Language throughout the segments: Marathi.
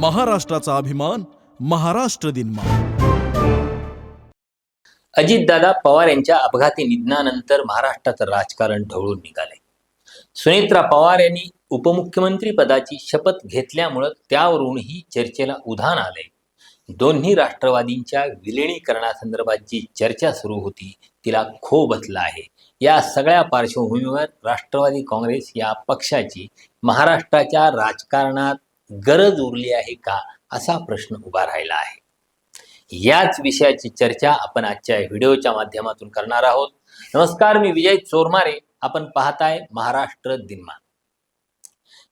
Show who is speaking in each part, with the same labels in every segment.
Speaker 1: महाराष्ट्राचा अभिमान महाराष्ट्र दिन
Speaker 2: अजितदादा पवार यांच्या अपघाती निधनानंतर महाराष्ट्राचं राजकारण ढवळून निघाले. सुनेत्रा पवार यांनी उपमुख्यमंत्री पदाची शपथ घेतल्यामुळं त्यावरूनही चर्चेला उधाण आले दोन्ही राष्ट्रवादींच्या विलिनीकरणासंदर्भात जी चर्चा सुरू होती तिला खो बसला आहे. या सगळ्या पार्श्वभूमीवर राष्ट्रवादी काँग्रेस या पक्षाची महाराष्ट्राच्या राजकारणात गरज उरली आहे का असा प्रश्न उभा राहिला आहे. याच विषयाची चर्चा आपण आजच्या व्हिडिओच्या माध्यमातून करणार आहोत. नमस्कार मी विजय चोरमारे. आपण पाहताय महाराष्ट्र दिनमान.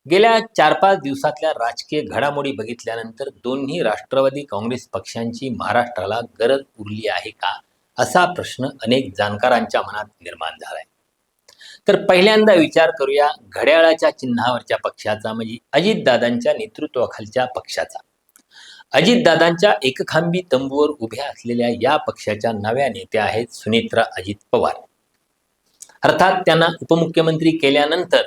Speaker 2: गेल्या चार पाच दिवसातल्या राजकीय घडामोडी बघितल्यानंतर दोन्ही राष्ट्रवादी काँग्रेस पक्षांची महाराष्ट्राला गरज उरली आहे का असा प्रश्न अनेक जाणकारांच्या मनात निर्माण झालाय. तर पहिल्यांदा विचार करूया घड्याळाच्या चिन्हावरच्या पक्षाचा म्हणजे अजितदादांच्या नेतृत्वाखालच्या पक्षाचा. अजितदादांच्या एकखांबी तंबूवर उभ्या असलेल्या या पक्षाच्या नव्या नेत्या आहेत सुनेत्रा अजित पवार. अर्थात त्यांना उपमुख्यमंत्री केल्यानंतर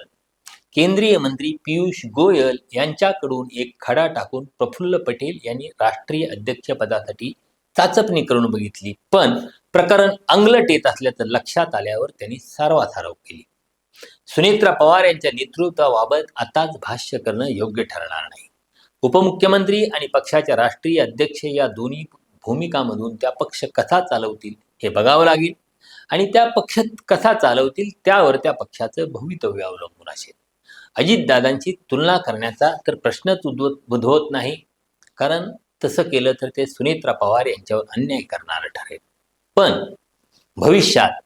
Speaker 2: केंद्रीय मंत्री पियुष गोयल यांच्याकडून एक खडा टाकून प्रफुल्ल पटेल यांनी राष्ट्रीय अध्यक्षपदासाठी चाचपणी करून बघितली. पण प्रकरण अंगलट येत असल्याचं लक्षात आल्यावर त्यांनी सारवासारव केली. सुनेत्रा पवार यांच्या नेतृत्वाबाबत आताच भाष्य करणं योग्य ठरणार नाही. उपमुख्यमंत्री आणि पक्षाच्या राष्ट्रीय अध्यक्ष या दोन्ही भूमिकामधून त्या पक्ष कसा चालवतील हे बघावं लागेल आणि त्या पक्ष कसा चालवतील त्यावर त्या पक्षाचं भवितव्य अवलंबून असेल. अजितदादांची तुलना करण्याचा तर प्रश्नच उद्भवत उद्भवत नाही. कारण तसं केलं तर ते सुनेत्रा पवार यांच्यावर अन्याय करणारं ठरेल. पण भविष्यात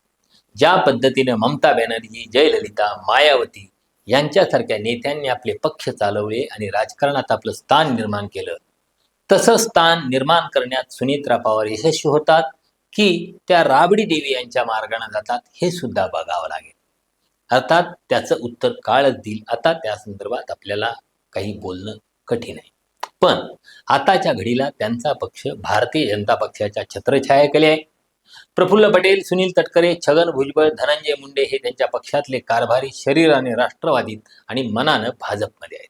Speaker 2: ज्या पद्धतीने ममता बॅनर्जी जयललिता मायावती यांच्यासारख्या नेत्यांनी आपले पक्ष चालवले आणि राजकारणात आपलं स्थान निर्माण केलं तसं स्थान निर्माण करण्यात सुनेत्रा पवार यशस्वी होतात की त्या राबडी देवी यांच्या मार्गाने जातात हे सुद्धा बघावं लागेल. अर्थात त्याचं उत्तर काळच देईल. आता त्या संदर्भात आपल्याला काही बोलणं कठीण आहे. पण आताच्या घडीला त्यांचा पक्ष भारतीय जनता पक्षाच्या छत्रछायाखाली आहे. प्रफुल्ल पटेल सुनील तटकरे छगन भुजबळ धनंजय मुंडे हे त्यांच्या पक्षातले कारभारी शरीराने राष्ट्रवादीत आणि मनानं भाजपमध्ये आहेत.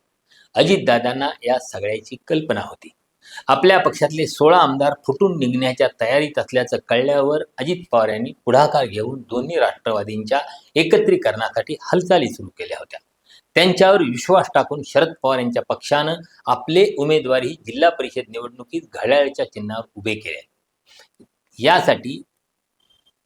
Speaker 2: अजितदादांना या सगळ्याची कल्पना होती. आपल्या पक्षातले सोळा आमदार फुटून निघण्याच्या तयारीत असल्याचं कळल्यावर अजित पवार यांनी पुढाकार घेऊन दोन्ही राष्ट्रवादींच्या एकत्रीकरणासाठी हालचाली सुरू केल्या होत्या. त्यांच्यावर विश्वास टाकून शरद पवार यांच्या पक्षानं आपले उमेदवारी जिल्हा परिषद निवडणुकीत घड्याळच्या चिन्हावर उभे केले. यासाठी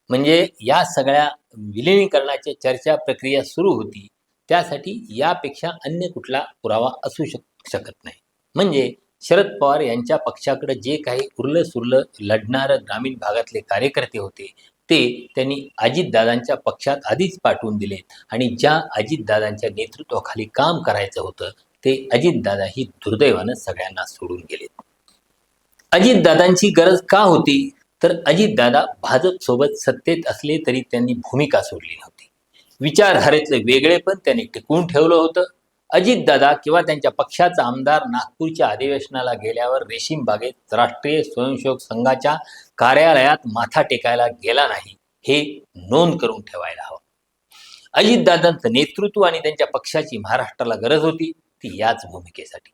Speaker 2: म्हणजे या सगळ्या विलिनीकरणाची चर्चा प्रक्रिया सुरू होती. त्यासाठी यापेक्षा अन्य कुठला पुरावा असू शक शकत नाही. म्हणजे शरद पवार यांच्या पक्षाकडे जे काही उरलं सुरलं लढणारं ग्रामीण भागातले कार्यकर्ते होते ते त्यांनी अजितदादांच्या पक्षात आधीच पाठवून दिले आणि ज्या अजितदादांच्या नेतृत्वाखाली काम करायचं होतं ते अजितदादा ही दुर्दैवानं सगळ्यांना सोडून गेले अजितदादांची गरज का होती? तर अजितदादा भाजपसोबत सत्तेत असले तरी त्यांनी भूमिका सोडली नव्हती. विचारधारेतलं वेगळेपण त्यांनी टिकवून ठेवलं होतं. अजितदादा किंवा त्यांच्या पक्षाचा आमदार नागपूरच्या अधिवेशनाला गेल्यावर रेशीम बागेत राष्ट्रीय स्वयंसेवक संघाच्या कार्यालयात माथा टेकायला गेला नाही हे नोंद करून ठेवायला हवं. अजितदादांचं नेतृत्व आणि त्यांच्या पक्षाची महाराष्ट्राला गरज होती ती याच भूमिकेसाठी.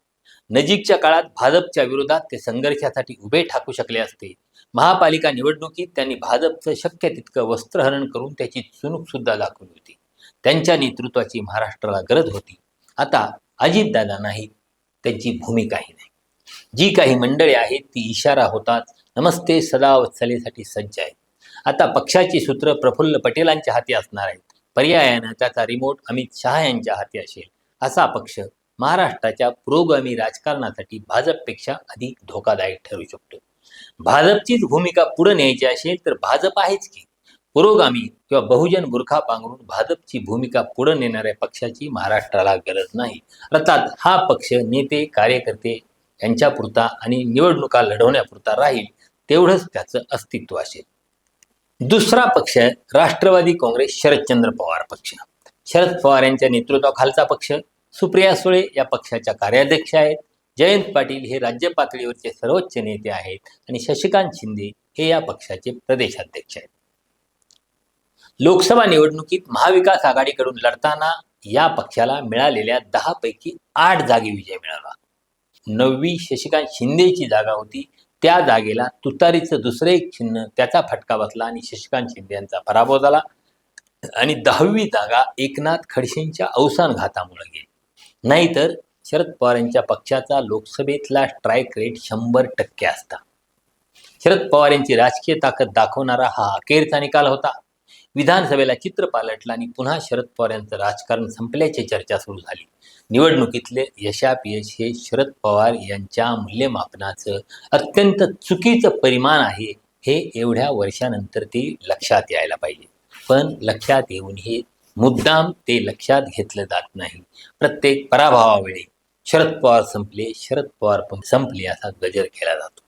Speaker 2: नजीकच्या काळात भाजपच्या विरोधात ते संघर्षासाठी उभे ठाकू शकले असते महापालिका निवडणुकीत त्यांनी भाजपचं शक्य तितकं वस्त्रहरण करून त्याची चुणूक सुद्धा दाखवली होती. त्यांच्या नेतृत्वाची महाराष्ट्राला गरज होती. आता अजितदादा नाही त्यांची भूमिकाही नाही. जी काही मंडळी आहेत ती इशारा होतात नमस्ते सदा वत्सलेसाठी सज्ज आहेत. आता पक्षाची सूत्र प्रफुल्ल पटेलांच्या हाती असणार आहेत. पर्यायानं त्याचा रिमोट अमित शहा यांच्या हाती असेल असा पक्ष महाराष्ट्राच्या पुरोगामी राजकारणासाठी भाजपपेक्षा अधिक धोकादायक ठरू शकतो. भाजपचीच भूमिका पुढे न्यायची असेल तर भाजप आहेच की. पुरोगामी किंवा बहुजन बुरखा पांघरून भाजपची भूमिका पुढे नेणाऱ्या पक्षाची महाराष्ट्राला गरज नाही. अर्थात हा पक्ष नेते कार्यकर्ते यांच्यापुरता आणि निवडणुका लढवण्यापुरता राहील तेवढंच त्याचं अस्तित्व असेल. दुसरा पक्ष आहे राष्ट्रवादी काँग्रेस शरदचंद्र पवार पक्ष. शरद पवार यांच्या नेतृत्वाखालचा पक्ष सुप्रिया सुळे या पक्षाच्या कार्याध्यक्ष आहेत. जयंत पाटील हे राज्य पातळीवरचे सर्वोच्च नेते आहेत आणि शशिकांत शिंदे हे या पक्षाचे प्रदेशाध्यक्ष आहेत. लोकसभा निवडणुकीत महाविकास आघाडीकडून लढताना या पक्षाला मिळालेल्या दहा पैकी आठ जागी विजय मिळाला. नववी शशिकांत शिंदेची जागा होती. त्या जागेला तुतारीचं दुसरं एक चिन्ह त्याचा फटका बसला आणि शशिकांत शिंदे यांचा पराभव झाला. आणि दहावी जागा एकनाथ खडसेंच्या अवसान घातामुळे गेली. नाहीतर शरद पवार यांच्या पक्षाचा लोकसभेतला स्ट्राईक रेट शंभर टक्के असता. शरद पवार यांची राजकीय ताकद दाखवणारा हा अखेरचा निकाल होता. विधानसभेला चित्र पालटलं आणि पुन्हा शरद पवार यांचं राजकारण संपल्याची चर्चा सुरू झाली. निवडणुकीतले यशापयश हे शरद पवार यांच्या मूल्यमापनाचं अत्यंत चुकीचं परिमाण आहे हे एवढ्या वर्षानंतर ते लक्षात यायला पाहिजे. पण लक्षात येऊन हे मुद्दाम ते लक्षात घेतलं जात नाही. प्रत्येक पराभवावेळी शरद पवार संपले शरद पवार पण संपले असा गजर केला जातो.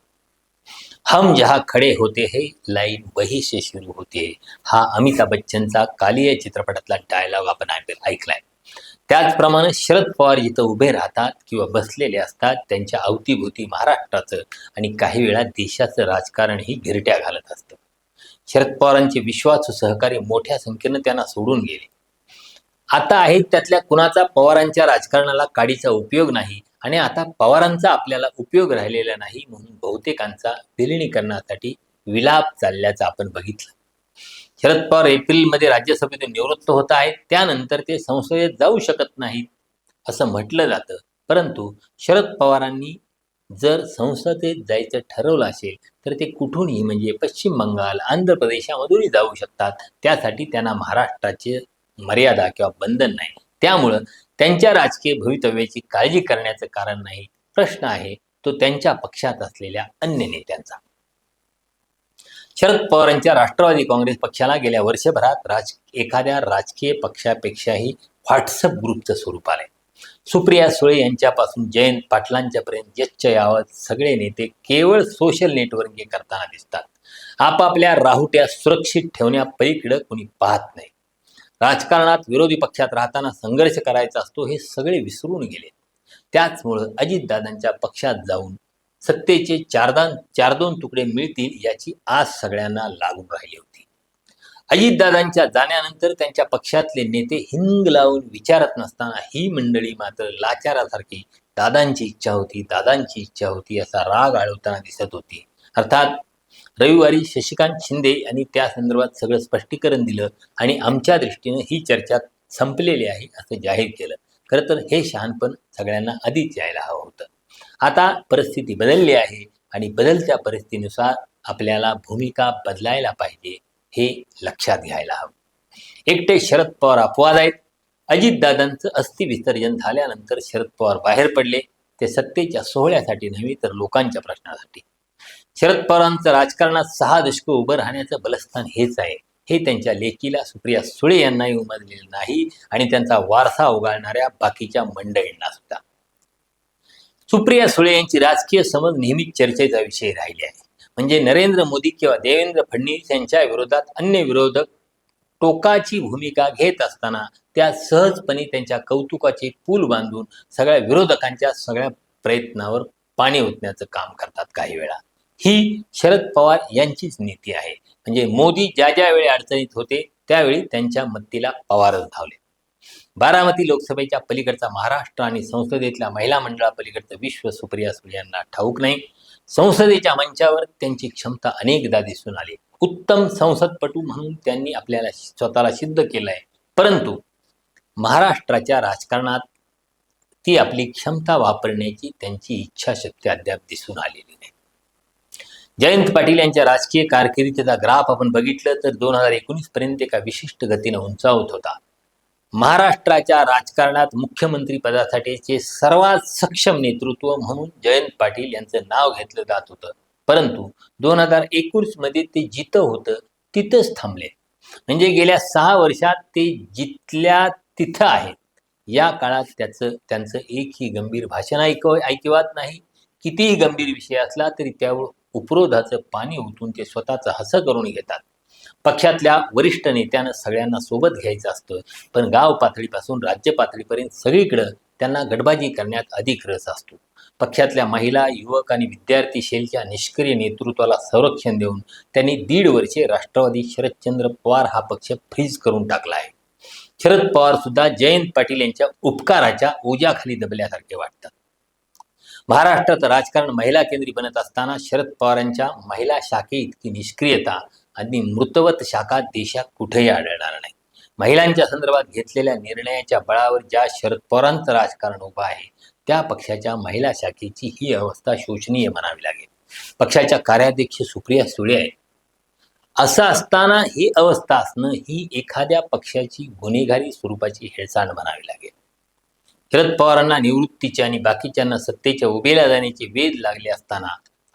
Speaker 2: हम जहा खडे होते हे लाईन वही से सुरू होते हा. अमिताभ बच्चनचा कालिया चित्रपटातला डायलॉग आपण ऐकलाय. त्याचप्रमाणे शरद पवार जिथं उभे राहतात किंवा बसलेले असतात त्यांच्या अवतीभोवती महाराष्ट्राचं आणि काही वेळा देशाचं राजकारण ही गिरट्या घालत असतं. शरद पवारांचे विश्वासू सहकारी मोठ्या संख्येनं त्यांना सोडून गेले. आता आहेत त्यातल्या कुणाचा पवारांच्या राजकारणाला काडीचा उपयोग नाही आणि आता पवारांचा आपल्याला उपयोग राहिलेला नाही म्हणून बहुतेकांचा विलिनीकरणासाठी विलाप चालल्याचं आपण बघितलं. शरद पवार एप्रिलमध्ये राज्यसभेतून निवृत्त होत आहेत. त्यानंतर ते संसदेत जाऊ शकत नाहीत असं म्हटलं जातं. परंतु शरद पवारांनी जर संसदेत जायचं ठरवलं असेल तर ते कुठूनही म्हणजे पश्चिम बंगाल आंध्र प्रदेशामधूनही जाऊ शकतात. त्यासाठी त्यांना महाराष्ट्राचे मर्यादा किंवा बंधन नाही. त्यामुळं त्यांच्या राजकीय भवितव्याची काळजी करण्याचं कारण नाही प्रश्न आहे तो त्यांच्या पक्षात असलेल्या अन्य नेत्यांचा. शरद पवारांच्या राष्ट्रवादी काँग्रेस पक्षाला गेल्या वर्षभरात राज एखाद्या राजकीय पक्षापेक्षाही व्हॉट्सअप ग्रुपचं स्वरूप आलंय. सुप्रिया सुळे यांच्यापासून जयंत पाटलांच्यापर्यंत जच्च यावत सगळे नेते केवळ सोशल नेटवर्किंग करताना दिसतात. आपापल्या राहुट्या सुरक्षित ठेवण्यापलीकडं कोणी पाहत नाही. राजकारणात विरोधी पक्षात राहताना संघर्ष करायचा असतो हे सगळे विसरून गेले. त्याचमुळं अजितदादांच्या पक्षात जाऊन सत्तेचे चारदान चार दोन तुकडे मिळतील याची आज सगळ्यांना लागून राहिली होती. अजितदादांच्या जाण्यानंतर त्यांच्या पक्षातले नेते हिंग लावून विचारत नसताना ही मंडळी मात्र लाचारासारखी दादांची इच्छा होती दादांची इच्छा होती असा राग आळवताना दिसत होती. अर्थात रविवारी शशिकांत शिंदे यांनी त्या संदर्भात सगळं स्पष्टीकरण दिलं आणि आमच्या दृष्टीनं ही चर्चा संपलेली आहे असं जाहीर केलं. खरं तर हे शहाणपण सगळ्यांना आधीच यायला हवं होतं. आता परिस्थिती बदलली आहे आणि बदलत्या परिस्थितीनुसार आपल्याला भूमिका बदलायला पाहिजे हे लक्षात घ्यायला हवं. एकटे शरद पवार अपवाद आहेत. अजितदादांचं अस्थि विसर्जन झाल्यानंतर शरद पवार बाहेर पडले. ते सत्तेच्या सोहळ्यासाठी नव्हे तर लोकांच्या प्रश्नासाठी. शरद पवारांचं राजकारणात सहा दशकं उभं राहण्याचं बलस्थान हेच आहे. हे त्यांच्या लेकीला सुप्रिया सुळे यांनाही उमजलेलं नाही आणि त्यांचा वारसा उगाळणाऱ्या बाकीच्या मंडळींना सुद्धा. सुप्रिया सुळे यांची राजकीय समज नेहमीच चर्चेचा विषय राहिली आहे. म्हणजे नरेंद्र मोदी किंवा देवेंद्र फडणवीस यांच्या विरोधात अन्य विरोधक टोकाची भूमिका घेत असताना त्या सहजपणे त्यांच्या कौतुकाचे पूल बांधून सगळ्या विरोधकांच्या सगळ्या प्रयत्नावर पाणी ओतण्याचं काम करतात काही वेळा. ही शरद पवार यांचीच नीती आहे. म्हणजे मोदी ज्या ज्या वेळी अडचणीत होते त्यावेळी त्यांच्या मत्तीला पवारच धावले. बारामती लोकसभेच्या पलीकडचा महाराष्ट्र आणि संसदेतल्या महिला मंडळापलीकडचं विश्व सुप्रिया सुळे यांना ठाऊक नाही. संसदेच्या मंचावर त्यांची क्षमता अनेकदा दिसून आली. उत्तम संसदपटू म्हणून त्यांनी आपल्याला स्वतःला सिद्ध केलं आहे परंतु महाराष्ट्राच्या राजकारणात ती आपली क्षमता वापरण्याची त्यांची इच्छाशक्ती अद्याप दिसून आलेली नाही. जयंत पाटील यांच्या राजकीय कारकिर्दीचा ग्राफ आपण बघितलं तर दोन हजार एकोणीस पर्यंत एका विशिष्ट गतीनं उंचावत होता. महाराष्ट्राच्या राजकारणात मुख्यमंत्री पदासाठीचे सर्वात सक्षम नेतृत्व म्हणून जयंत पाटील यांचं नाव घेतलं जात होतं. परंतु दोन हजार एकोणीसमध्ये ते जिथं होतं तिथंच थांबले. म्हणजे गेल्या सहा वर्षात ते जिथल्या तिथं आहेत. या काळात त्याचं त्यांचं एकही गंभीर भाषण ऐक ऐकिवात नाही. कितीही गंभीर विषय असला तरी त्यावर उपरोधाचं पाणी ओतून ते स्वतःचं हसं करून घेतात. पक्षातल्या वरिष्ठ नेत्यानं सगळ्यांना सोबत घ्यायचं असतं पण गाव पातळीपासून राज्य पातळीपर्यंत सगळीकडं त्यांना गडबाजी करण्यात अधिक रस असतो. पक्षातल्या महिला युवक आणि विद्यार्थी शेलच्या निष्क्रिय नेतृत्वाला संरक्षण देऊन त्यांनी दीड वर्षे राष्ट्रवादी शरदचंद्र पवार हा पक्ष फ्रीज करून टाकला आहे. शरद पवार सुद्धा जयंत पाटील यांच्या उपकाराच्या ओझ्याखाली दबल्यासारखे वाटतात. महाराष्ट्रात राजकारण महिला केंद्री बनत असताना शरद पवारांच्या महिला शाखे इतकी निष्क्रियता आणि मृतवत शाखा देशात कुठेही आढळणार नाही. महिलांच्या संदर्भात घेतलेल्या निर्णयाच्या बळावर ज्या शरद पवारांचं राजकारण उभं आहे त्या पक्षाच्या महिला शाखेची ही अवस्था शोचनीय म्हणावी लागेल. पक्षाच्या कार्याध्यक्ष सुप्रिया सुळे आहेत. असं असताना ही अवस्था असणं ही एखाद्या पक्षाची गुन्हेगारी स्वरूपाची हेळसांड म्हणावी लागेल. शरद पवारांना निवृत्तीचे आणि बाकीच्यांना सत्तेच्या उभेला जाण्याचे वेध लागले असताना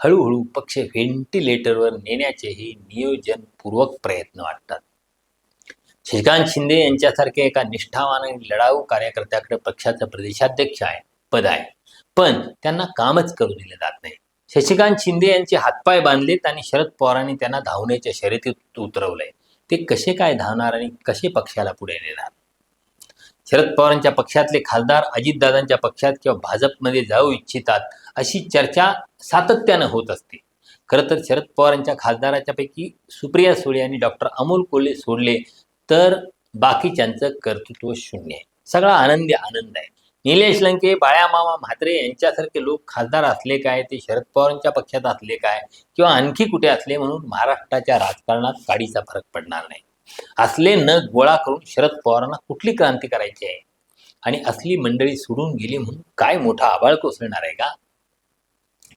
Speaker 2: हळूहळू पक्ष व्हेंटिलेटरवर नेण्याचेही नियोजनपूर्वक प्रयत्न वाटतात. श्रीकांत शिंदे यांच्यासारख्या एका निष्ठावान आणि लढाऊ कार्यकर्त्याकडे पक्षाचा प्रदेशाध्यक्ष आहे पद आहे. पण त्यांना कामच करू दिले जात नाही. शशिकांत शिंदे यांचे हातपाय बांधलेत आणि शरद पवारांनी त्यांना धावण्याच्या शर्यतीत उतरवलंय. ते कसे काय धावणार आणि कसे पक्षाला पुढे नेणार? शरद पवारांच्या पक्षातले खासदार अजितदादांच्या पक्षात किंवा भाजपमध्ये जाऊ इच्छितात अशी चर्चा सातत्यानं होत असते. खरं तर शरद पवारांच्या खासदाराच्यापैकी सुप्रिया सुळे आणि डॉक्टर अमोल कोल्हे सोडले तर बाकीच्यांचं कर्तृत्व शून्य आहे. सगळा आनंदी आनंद आहे. निलेश लंके बाळ्यामामा म्हात्रे यांच्यासारखे लोक खासदार असले काय ते शरद पवारांच्या पक्षात असले काय किंवा आणखी कुठे असले म्हणून महाराष्ट्राच्या राजकारणात काडीचा फरक पडणार नाही. असले न गोळा करून शरद पवारांना कुठली क्रांती करायची आहे? आणि असली मंडळी सोडून गेली म्हणून काय मोठा आबाळ कोसळणार आहे का?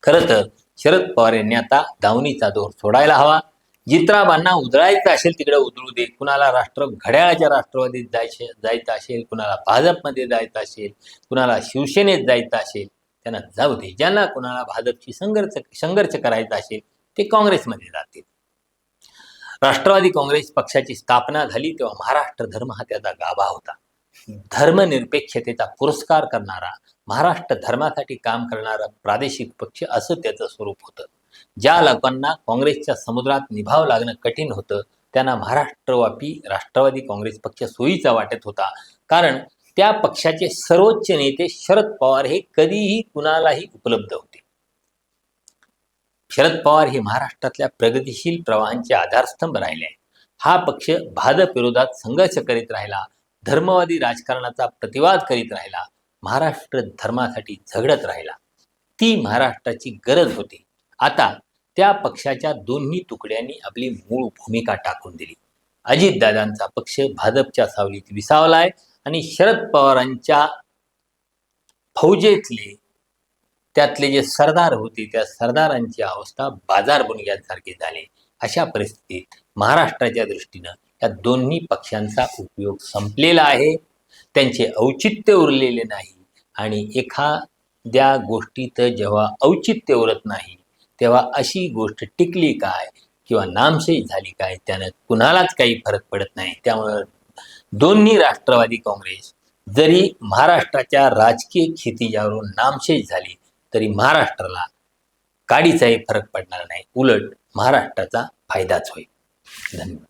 Speaker 2: खरं तर शरद पवार यांनी आता दावणीचा दोर सोडायला हवा. जित्राबांना उधळायचं असेल तिकडे उधळू दे. कुणाला राष्ट्र घड्याळाच्या राष्ट्रवादीत जायचे जायचं असेल कुणाला भाजपमध्ये जायचं असेल कुणाला शिवसेनेत जायचं असेल त्यांना जाऊ दे. ज्यांना कुणाला भाजपशी संघर्ष संघर्ष करायचा असेल ते काँग्रेसमध्ये जातील. राष्ट्रवादी काँग्रेस पक्षाची स्थापना झाली तेव्हा महाराष्ट्र धर्म हा त्याचा गाभा होता. धर्मनिरपेक्षतेचा पुरस्कार करणारा महाराष्ट्र धर्मासाठी काम करणारा प्रादेशिक पक्ष असं त्याचं स्वरूप होतं. ज्या लोकांना काँग्रेसच्या समुद्रात निभाव लागणं कठीण होतं त्यांना महाराष्ट्रव्यापी राष्ट्रवादी काँग्रेस पक्ष सोयीचा वाटत होता. कारण त्या पक्षाचे सर्वोच्च नेते शरद पवार हे कधीही कुणालाही उपलब्ध होते. शरद पवार हे महाराष्ट्रातल्या प्रगतिशील प्रवाहांचे आधारस्तंभ राहिले आहेत. हा पक्ष भाजप विरोधात संघर्ष करीत राहिला धर्मवादी राजकारणाचा प्रतिवाद करीत राहिला महाराष्ट्र धर्मासाठी झगडत राहिला. ती महाराष्ट्राची गरज होती. आता त्या पक्षाच्या दोन्ही तुकड्यांनी आपली मूळ भूमिका टाकून दिली. अजितदादांचा पक्ष भाजपच्या सावलीत विसावलाय आणि शरद पवारांच्या फौजेतले त्यातले जे सरदार होते त्या सरदारांची अवस्था बाजार बुनग्यांसारखी झाली. अशा परिस्थितीत महाराष्ट्राच्या दृष्टीनं या दोन्ही पक्षांचा उपयोग संपलेला आहे. त्यांचे औचित्य उरलेले नाही. आणि एखाद्या गोष्टीत जेव्हा औचित्य उरत नाही तेव्हा अशी गोष्ट टिकली काय किंवा नामशेष झाली काय त्यानं कुणालाच काही फरक पडत नाही. त्यामुळं दोन्ही राष्ट्रवादी काँग्रेस जरी महाराष्ट्राच्या राजकीय क्षितिजावरून नामशेष झाली तरी महाराष्ट्राला काडीचाही फरक पडणार नाही. उलट महाराष्ट्राचा फायदाच होईल. धन्यवाद.